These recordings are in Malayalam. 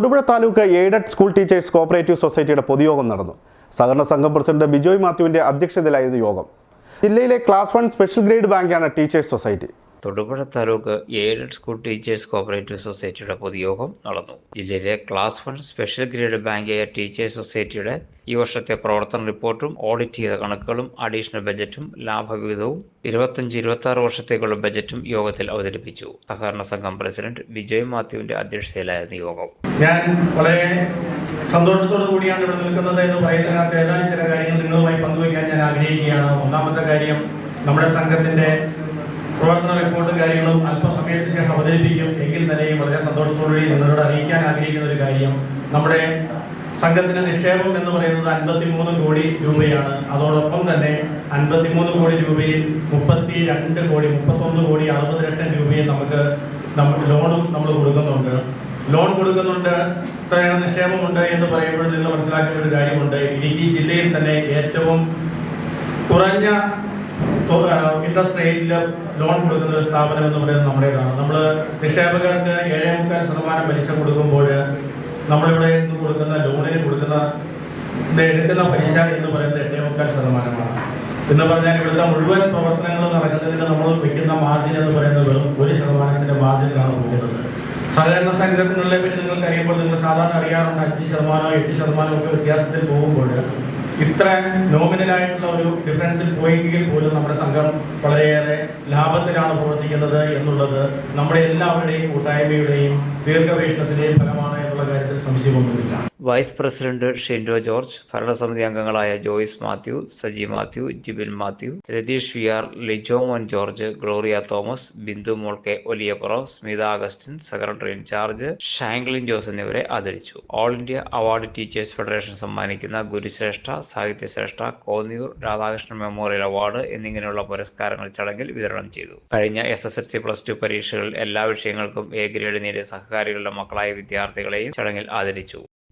Thodupuzha taluk aided school teachers cooperative സൊസൈറ്റിയുടെ പൊതുയോഗം നടന്നു. സഹകരണ സംഘം പ്രസിഡന്റ് ബിജോയ് മാത്യുവിന്റെ അധ്യക്ഷതയിലായിരുന്നു യോഗം. ജില്ലയിലെ ക്ലാസ് വൺ സ്പെഷ്യൽ ഗ്രേഡ് ബാങ്കാണ് teachers society. Thodupuzha taluk aided school teachers cooperative സൊസൈറ്റിയുടെ പൊതുയോഗം നടന്നു. ജില്ലയിലെ ക്ലാസ് വൺ സ്പെഷ്യൽ ഗ്രേഡ് ബാങ്കായ ടീച്ചേഴ്സ് സൊസൈറ്റിയുടെ ഈ വർഷത്തെ പ്രവർത്തന റിപ്പോർട്ടും ഓഡിറ്റ് ചെയ്ത കണക്കുകളും അഡീഷണൽ ബജറ്റും ലാഭവിഹിതവും ഇരുപത്തഞ്ച് ഇരുപത്തി ആറ് വർഷത്തേക്കുള്ള ബജറ്റും യോഗത്തിൽ അവതരിപ്പിച്ചു. സഹകരണ സംഘം പ്രസിഡന്റ് വിജയ് മാത്യുവിന്റെ അധ്യക്ഷതയിലായിരുന്നു യോഗം. ഞാൻ വളരെ സന്തോഷത്തോടു കൂടിയാണ് ഇവിടെ നിൽക്കുന്നത് എന്ന് പറയുന്നതിനകത്ത് ഏതാനും ചില കാര്യങ്ങൾ നിങ്ങളുമായി പങ്കുവയ്ക്കാൻ ഞാൻ ആഗ്രഹിക്കുകയാണ്. ഒന്നാമത്തെ കാര്യം നമ്മുടെ സംഘത്തിന്റെ പ്രവർത്തന റിപ്പോർട്ടും കാര്യങ്ങളും അല്പസമയത്തിന് ശേഷം അവതരിപ്പിക്കും. എങ്കിൽ തന്നെയും വളരെ സന്തോഷത്തോടുകൂടി നിങ്ങളോട് അറിയിക്കാൻ ആഗ്രഹിക്കുന്ന ഒരു കാര്യം നമ്മുടെ സംഘത്തിന്റെ നിക്ഷേപം എന്ന് പറയുന്നത് അൻപത്തിമൂന്ന് കോടി രൂപയാണ്. അതോടൊപ്പം തന്നെ അൻപത്തിമൂന്ന് കോടി രൂപയിൽ മുപ്പത്തി രണ്ട് കോടി മുപ്പത്തൊന്ന് കോടി അറുപത് ലക്ഷം രൂപയും നമുക്ക് ലോണും നമ്മൾ കൊടുക്കുന്നുണ്ട്. ലോൺ കൊടുക്കുന്നുണ്ട് ഇത്രയേറെ നിക്ഷേപമുണ്ട് എന്ന് പറയുമ്പോൾ നിങ്ങൾ മനസ്സിലാക്കേണ്ട ഒരു കാര്യമുണ്ട്. ഇടുക്കി ജില്ലയിൽ തന്നെ ഏറ്റവും കുറഞ്ഞ ഇൻട്രസ്റ്റ് റേറ്റിൽ ലോൺ കൊടുക്കുന്ന ഒരു സ്ഥാപനം എന്ന് പറയുന്നത് നമ്മുടേതാണ്. നമ്മൾ നിക്ഷേപകർക്ക് ഏഴേ മുക്കാൽ ശതമാനം പലിശ കൊടുക്കുമ്പോൾ നമ്മളിവിടെ നിന്ന് കൊടുക്കുന്ന ലോണിന് കൊടുക്കുന്ന എടുക്കുന്ന പലിശ എന്ന് പറയുന്നത് എട്ടേ മുക്കാൽ ശതമാനമാണ്. എന്ന് പറഞ്ഞാൽ ഇവിടുത്തെ മുഴുവൻ പ്രവർത്തനങ്ങളും നടക്കുന്നതിന് നമ്മൾ വയ്ക്കുന്ന മാർജിൻ എന്ന് പറയുന്നത് വെറും ഒരു ശതമാനത്തിന്റെ മാർജിനിലാണ് പോകുന്നത് സഹകരണ സംഘടനകളെ പറ്റി നിങ്ങൾക്ക് അറിയുമ്പോൾ നിങ്ങൾ സാധാരണ അറിയാറുണ്ട് അഞ്ച് ശതമാനമോ എട്ട് ശതമാനമോ ഒക്കെ വ്യത്യാസത്തിൽ പോകുമ്പോൾ ഇത്ര നോമിനലായിട്ടുള്ള ഒരു ഡിഫറൻസിൽ പോയെങ്കിൽ പോലും നമ്മുടെ സംഘം വളരെയേറെ ലാഭത്തിലാണ് പ്രവർത്തിക്കുന്നത് എന്നുള്ളത് നമ്മുടെ എല്ലാവരുടെയും കൂട്ടായ്മയുടെയും ദീർഘവീക്ഷണത്തിന്റെയും ഫലമാണ് എന്നുള്ള കാര്യത്തിൽ സംശയമൊന്നുമില്ല വൈസ് പ്രസിഡന്റ് ഷിൻഡോ ജോർജ് ഭരണസമിതി അംഗങ്ങളായ Joyce Mathew Saji Mathew Jibin Mathew Ratheesh V R Lijomon George Gloria Thomas Bindumol K Oliyappuram Smitha Augustine secretary in charge Shanklin Jose എന്നിവരെ ആദരിച്ചു. All India award teachers federation സമ്മാനിക്കുന്ന ഗുരുശ്രേഷ്ഠ സാഹിത്യശ്രേഷ്ഠ കോന്നിയൂർ രാധാകൃഷ്ണൻ മെമ്മോറിയൽ അവാർഡ് എന്നിങ്ങനെയുള്ള പുരസ്കാരങ്ങൾ ചടങ്ങിൽ വിതരണം ചെയ്തു. കഴിഞ്ഞ S S L C plus two പരീക്ഷകളിൽ എല്ലാ വിഷയങ്ങൾക്കും എ ഗ്രേഡ് നേടിയ സഹകാരികളുടെ മക്കളായ വിദ്യാർത്ഥികളെയും ചടങ്ങിൽ ആദരിച്ചു.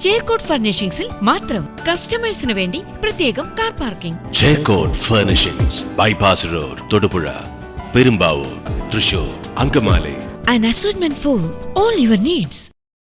ചേർക്കോട്ട് ഫർണിഷിംഗ്സിൽ മാത്രം കസ്റ്റമേഴ്സിന് വേണ്ടി പ്രത്യേകം car parking Chekkot furnishings bypass road Thodupuzha Perumbavoor Thrissur Angamaly an assortment for all your needs.